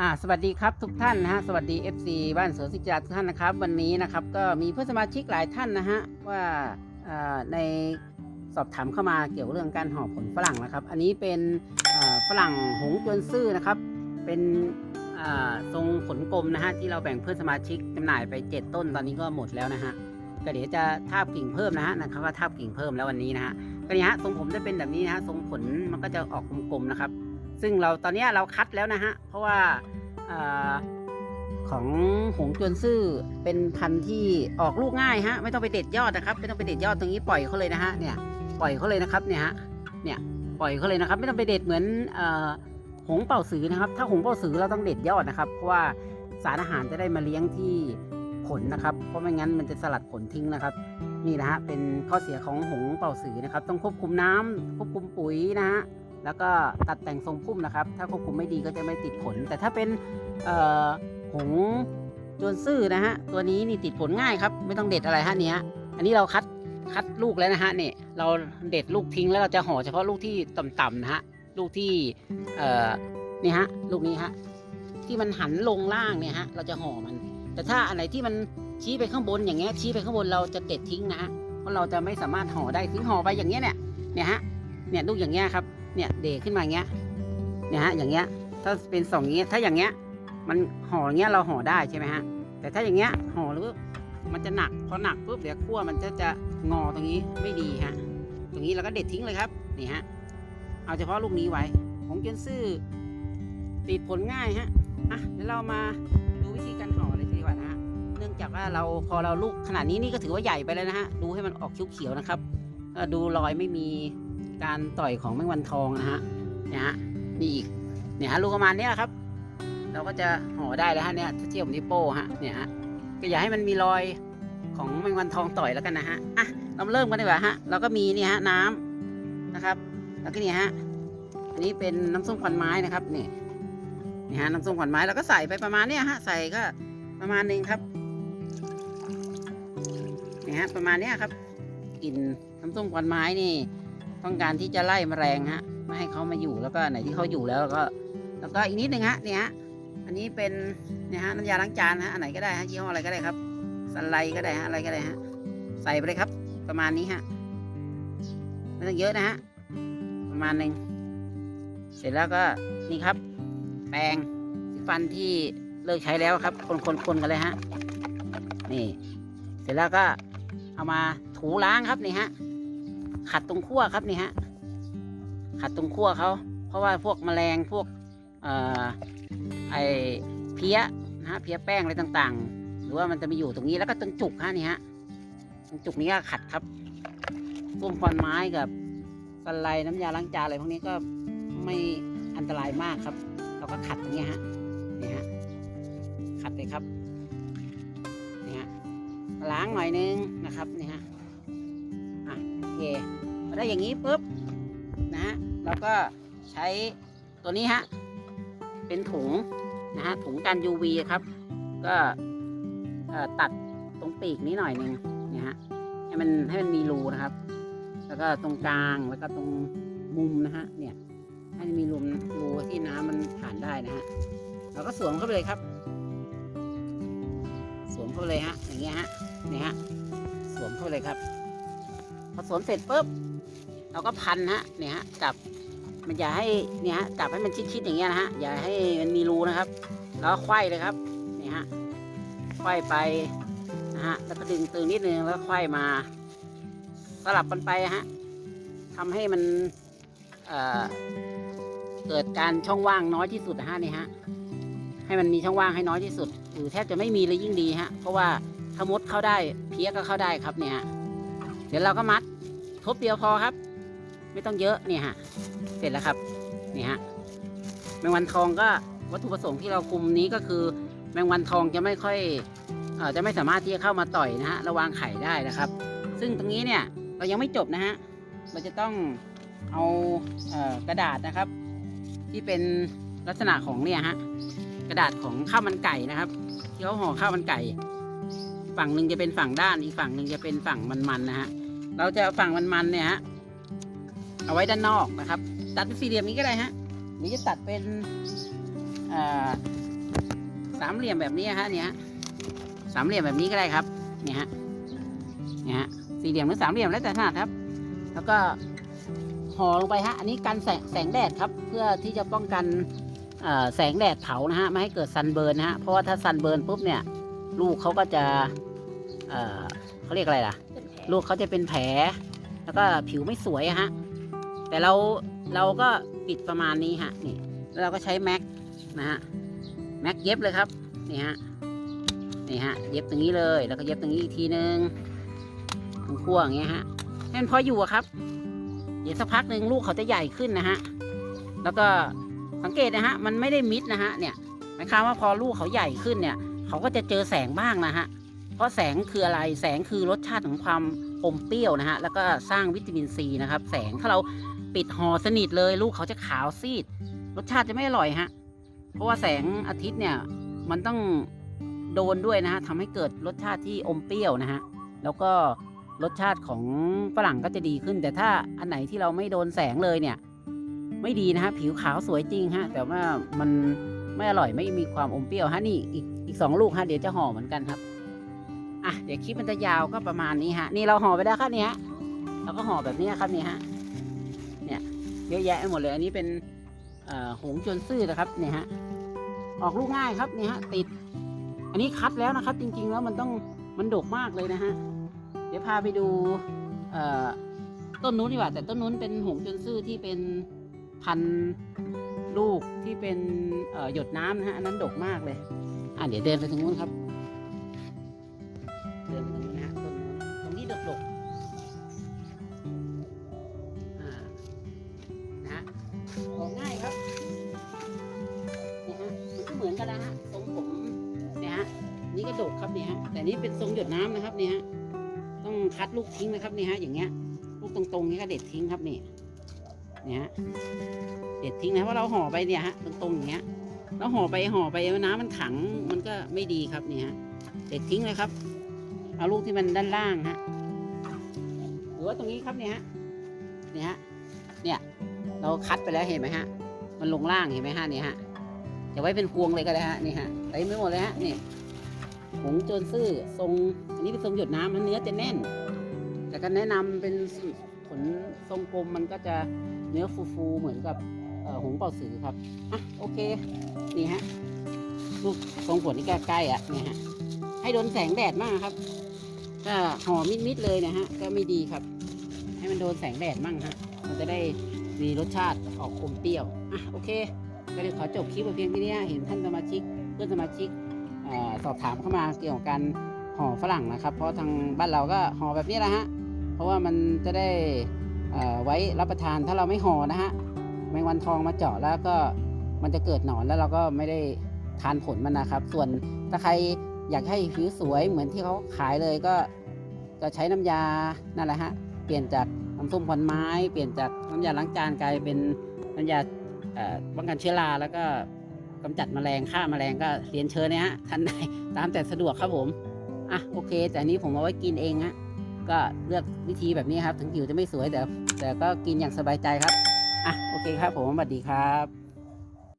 อ่าสวัสดีครับทุกท่านนะฮะสวัสดี FC บ้านสวนสิจาทุกท่านนะครับ วันนี้นะครับก็มีเพื่อนสมาชิกหลายท่านนะฮะว่าในสอบถามเข้ามาเกี่ยวเรื่องการห่อผลฝรั่งนะครับ อันนี้เป็นฝรั่งหงจวนซื่อนะครับ เป็นทรงผลกลมนะฮะที่เราแบ่งเพื่อนสมาชิกจำหน่ายไป 7 ต้นตอนนี้ก็หมดแล้วนะฮะก็เดี๋ยวจะทาบกิ่งเพิ่มนะฮะนะครับก็ทาบกิ่งเพิ่มแล้ววันนี้นะฮะก็นี่ฮะทรงผมจะเป็นแบบนี้นะฮะทรงผลมันก็จะออกกลมๆนะครับ ซึ่งเราตอนนี้เราคัดแล้วนะฮะ เพราะว่าอของหงจวนซื่อเป็นพันธุ์ที่ออกลูกง่ายฮะ ไม่ต้องไปเด็ดยอดนะครับ ไม่ต้องไปเด็ดยอดตรงนี้ปล่อยเขาเลยนะฮะเนี่ยปล่อยเขาเลยนะครับเนี่ยฮะเนี่ยปล่อยเขาเลยนะครับ ไม่ต้องไปเด็ดเหมือนอหงเป่าสือนะครับ ถ้าหงเป่าสือเราต้องเด็ดยอดนะครับ เพราะว่าสารอาหารจะได้มาเลี้ยงที่ผลนะครับ เพราะไม่งั้นมันจะสลัดผลทิ้งนะครับ นี่นะฮะเป็นข้อเสียของหงเป่าสือนะครับ ต้องควบคุมน้ำควบคุมปุ๋ยนะฮะ แล้วก็ตัดแต่งทรงพุ่มนะครับ ถ้าควบคุมไม่ดีก็จะไม่ติดผล แต่ถ้าเป็นหงจวนซื่อนะฮะตัวนี้นี่ติดผลง่ายครับ ไม่ต้องเด็ดอะไรฮะเนี้ยอันนี้เราคัดคัดลูกแล้วนะฮะเนี่ยเราเด็ดลูกทิ้งแล้วเราจะห่อเฉพาะลูกที่ต่ำๆนะฮะลูกที่เอ่อนี่ฮะลูกนี้ฮะที่มันหันลงล่างเนี่ยฮะเราจะห่อมัน แต่ถ้าอันไหนที่มันชี้ไปข้างบนอย่างเงี้ยชี้ไปข้างบนเราจะเด็ดทิ้งนะฮะเพราะเราจะไม่สามารถห่อได้ถึงห่อไปอย่างเงี้ยเนี่ยเนี่ยฮะเนี่ยลูกอย่างเงี้ยครับ เนี่ยเดขึ้นมาอย่างเงี้ยเนี่ยฮะอย่างเงี้ยถ้าเป็นสองเงี้ยถ้าอย่างเงี้ย มันห่ออย่างเงี้ยเราห่อได้ใช่ไหมฮะแต่ถ้าอย่างเงี้ยห่อหรือมันจะหนักพอหนักปุ๊บเดี๋ยวขั้วมันจะจะงอตรงนี้ไม่ดีฮะตรงนี้เราก็เด็ดทิ้งเลยครับนี่ฮะเอาเฉพาะลูกนี้ไว้ของเจนซื่อติดผลง่ายฮะอะเดี๋ยวเรามาดูวิธีการห่อเลยดีกว่านะฮะเนื่องจากว่าเราพอเราลูกขนาดนี้นี่ก็ถือว่าใหญ่ไปแล้วนะฮะดูให้มันออกเขียวๆนะครับดูรอยไม่มี การต่อยของแมงวันทองนะฮะเนี่ยฮะนี่อีกเนี่ยฮะลูกประมาณนี้ครับ เราก็จะห่อได้แล้วฮะเนี่ยเที่ยบกับนิ้วโป้ฮะเนี่ยฮะก็อย่าให้มันมีรอยของแมงวันทองต่อยแล้วกันนะฮะอะเราเริ่มกันดีกว่าฮะเราก็มีนี่ฮะน้ำนะครับ แล้วก็นี่ฮะอันนี้เป็นน้ำส้มควันไม้นะครับเนี่ยนี่ฮะน้ำส้มควันไม้เราก็ใส่ไปประมาณเนี้ยฮะใส่ก็ประมาณหนึงครับเนี่ยฮะประมาณเนี้ยครับกลิ่นน้ำส้มควันไม้นี่ ต้องการที่จะไล่แมลงฮะไม่ให้เขามาอยู่แล้วก็ไหนที่เขาอยู่แล้วก็ แล้วก็อีกนิดหนึ่งฮะเนี่ยฮะอันนี้เป็นเนี่ยฮะน้ำยาล้างจานฮะอันไหนก็ได้ฮะยี่ห้ออะไรก็ได้ครับสันไลก็ได้ฮะอะไรก็ได้ฮะใส่ไปเลยครับ ประมาณนี้ฮะไม่ต้องเยอะนะฮะประมาณหนึ่งเสร็จแล้วก็นี่ครับ แปรงสีฟันที่เลิกใช้แล้วครับ คนคนคนกันเลยฮะนี่ เสร็จแล้วก็เอามาถูล้างครับนี่ฮะ ขัดตรงขั้วครับนี่ฮะ ขัดตรงขั้วเขา เพราะว่าพวกแมลงพวกออไอเพี้ยนะฮะเพี้ยแป้งอะไรต่างๆ หรือว่ามันจะมีอยู่ตรงนี้แล้วก็ตรงจุกฮะนี่ฮะตรงจุกนี้ก็ขัดครับส้มฟันไม้กับสไลน้ำยาล้างจานอะไรพวกนี้ก็ไม่อันตรายมากครับ เราก็ขัดตรงนี้ฮะนี่ฮะขัดเลยครับนี่ฮะล้างหน่อยนึงนะครับนี่ฮะ เคพอได้อย่างนี้ปุ๊บนะเราก็ใช้ตัวนี้ฮะเป็นถุงนะฮะถุงกัน UV ครับ ก็ตัดตรงปีกนี้หน่อยหนึ่งเนี่ยฮะให้มันให้มันมีรูนะครับ แล้วก็ตรงกลางแล้วก็ตรงมุมนะฮะเนี่ยให้มันมีรูรูที่น้ำมันผ่านได้นะฮะเราก็สวมเข้าไปเลยครับ สวมเข้าไปเลยฮะอย่างเงี้ยฮะเนี่ยฮะสวมเข้าไปเลยครับ พอสมเสร็จปุ๊บเราก็พันฮะเนี่ยฮะจับมันอย่าให้เนี่ยฮะจับให้มันชิดๆอย่างเงี้ยนะฮะอย่าให้มันมีรูนะครับ แล้วก็ไขว้เลยครับนี่ฮะไขว้ไปนะฮะแล้วก็ดึงตึงนิดนึงแล้วไขว้มา สลับกันไปฮะทำให้มันเอ่อเกิดการช่องว่างน้อยที่สุดนะฮะนี่ฮะให้มันมีช่องว่างให้น้อยที่สุดหรือแทบจะไม่มีเลยยิ่งดีฮะเพราะว่าถ้ามดเข้าได้เพี้ยก็เข้าได้ครับเนี่ย เดี๋ยวเราก็มัดทบเดียวพอครับ ไม่ต้องเยอะเนี่ยฮะเสร็จแล้วครับนี่ฮะแมงวันทองก็วัตถุประสงค์ที่เราคุมนี้ก็คือ แมงวันทองจะไม่ค่อยเออจะไม่สามารถที่จะเข้ามาต่อยนะฮะระวางไข่ได้นะครับ ซึ่งตรงนี้เนี่ยเรายังไม่จบนะฮะเราจะต้องเอาเออกระดาษนะครับ ที่เป็นลักษณะของเนี่ยฮะกระดาษของข้าวมันไก่นะครับที่เขาห่อข้าวมันไก่ ฝั่งหนึ่งจะเป็นฝั่งด้านอีกฝั่งหนึ่งจะเป็นฝั่งมันๆนะฮะเราจะฝั่งมันๆเนี่ยฮะเอาไว้ด้านนอกนะครับ ตัดเป็นสี่เหลี่ยมนี้ก็ได้ฮะหรือจะตัดเป็นสามเหลี่ยมแบบนี้ฮะเนี่ยสามเหลี่ยมแบบนี้ก็ได้ครับเนี่ยฮะเนี่ยฮะสี่เหลี่ยมหรือสามเหลี่ยมแล้วแต่ถนัดครับ แล้วก็ห่อลงไปฮะอันนี้กันแสงแสงแดดครับ เพื่อที่จะป้องกันแสงแดดเผานะฮะไม่ให้เกิดซันเบิร์นนะฮะเพราะว่าถ้าซันเบิร์นปุ๊บเนี่ย ลูกเขาก็จะ เอ่อเขาเรียกอะไรล่ะ ลูกเขาจะเป็นแผล แล้วก็ผิวไม่สวยอะฮะ แต่เราเราก็ปิดประมาณนี้ฮะนี่แล้วเราก็ใช้แม็กนะฮะแม็กเย็บเลยครับนี่ฮะนี่ฮะเย็บตรงนี้เลยแล้วก็เย็บตรงนี้อีกทีนึงตรงขั้วอย่างเงี้ยฮะให้มันพออยู่อะครับ เดี๋ยวสักพักหนึ่งลูกเขาจะใหญ่ขึ้นนะฮะแล้วก็สังเกตนะฮะมันไม่ได้มิดนะฮะเนี่ยหมายความว่าพอลูกเขาใหญ่ขึ้นเนี่ย เขาก็จะเจอแสงบ้างนะฮะ เพราะแสงคืออะไรแสงคือรสชาติของความอมเปรี้ยวนะฮะแล้วก็สร้างวิตามินซีนะครับ แสงถ้าเราปิดห่อสนิทเลยลูกเขาจะขาวซีด รสชาติจะไม่อร่อยฮะเพราะว่าแสงอาทิตย์เนี่ยมันต้องโดนด้วยนะฮะทำให้เกิดรสชาติที่อมเปรี้ยวนะฮะแล้วก็รสชาติของฝรั่งก็จะดีขึ้น แต่ถ้าอันไหนที่เราไม่โดนแสงเลยเนี่ย ไม่ดีนะฮะผิวขาวสวยจริงฮะแต่ว่ามันไม่อร่อยไม่มีความอมเปรี้ยวฮะนี่อีกอีกสองลูกฮะเดี๋ยวจะห่อเหมือนกันครับ อะเดี๋ยวคลิปมันจะยาวก็ประมาณนี้ฮะ นี่เราห่อไปแล้วครับเนี่ยเราก็ห่อแบบนี้ครับเนี่ยฮะ เนี่ยเยอะแยะหมดเลย อันนี้เป็นหงจนซื่อนะครับเนี่ยฮะ ออกลูกง่ายครับเนี่ยฮะติด อันนี้คัดแล้วนะครับ จริง ๆ แล้วมันต้องมันดกมากเลยนะฮะ เดี๋ยวพาไปดูต้นนู้นดีกว่า แต่ต้นนู้นเป็นหงจนซื่อที่เป็นพันลูกที่เป็นหยดน้ำนะฮะอันนั้นดกมากเลย อะเดี๋ยวเดินไปทางนู้นครับ นี่ก็ดกครับเนี่ยฮะแต่นี่เป็นทรงหยดน้ำนะครับเนี่ยฮะต้องคัดลูกทิ้งนะครับเนี่ยฮะอย่างเงี้ย ลูกตรงๆนี้ก็เด็ดทิ้งครับนี่เนี่ยฮะเด็ดทิ้งนะเพราะเราห่อไปเนี่ยฮะตรงๆอย่างเงี้ยแล้วห่อไปห่อไปน้ำมันขังมันก็ไม่ดีครับเนี่ยฮะเด็ดทิ้งเลยครับ เอาลูกที่มันด้านล่างฮะหรือว่าตรงนี้ครับเนี่ยฮะเนี่ยฮะเนี่ยเราคัดไปแล้วเห็นไหมฮะ มันลงล่างเห็นไหมฮะเนี่ยฮะจะไว้เป็นพวงเลยก็ได้ฮะนี่ฮะเต็มไปหมดเลยฮะนี่ หงโจนซื่อทรงอันนี้เป็นทรงหยดน้ำมันเนื้อจะแน่น แต่ก็แนะนำเป็นผลทรงกลมมันก็จะเนื้อฟูๆเหมือนกับหงเป่าสือครับอะโอเคนี่ฮะลูกทรงผลนี่ใกล้ๆอะนี่ฮะให้โดนแสงแดดมากครับถ้าห่อมิดๆเลยนะฮะก็ไม่ดีครับ ให้มันโดนแสงแดดมั่งฮะมันจะได้มีรสชาติออกคมเปรี้ยวอะโอเคก็เลยขอจบคลิปไว้เพียงเท่านี้เห็นท่านสมาชิกเพื่อนสมาชิก สอบถามเข้ามาเกี่ยวกับการห่อฝรั่งนะครับ เพราะทางบ้านเราก็ห่อแบบนี้แหละฮะเพราะว่ามันจะได้ไว้รับประทานถ้าเราไม่ห่อนะฮะแมงวันทองมาเจาะแล้วก็มันจะเกิดหนอนแล้วเราก็ไม่ได้ทานผลมันนะครับ ส่วนถ้าใครอยากให้ผิวสวยเหมือนที่เขาขายเลยก็ก็ใช้น้ำยานั่นแหละฮะเปลี่ยนจากน้ำส้มควันไม้ เปลี่ยนจากน้ำยาล้างจานกลายเป็นน้ำยาป้องกันเชื้อราแล้วก็ กำจัดแมลงฆ่าแมลงก็เรียนเชิญนะฮะท่านใดตามแต่สะดวกครับผมอะโอเค แต่นนี้ผมเอาไว้กินเองฮะก็เลือกวิธีแบบนี้ครับ ถึงผิวจะไม่สวยแต่ แต่ก็กินอย่างสบายใจครับอะโอเคครับผมสวัสดีครับ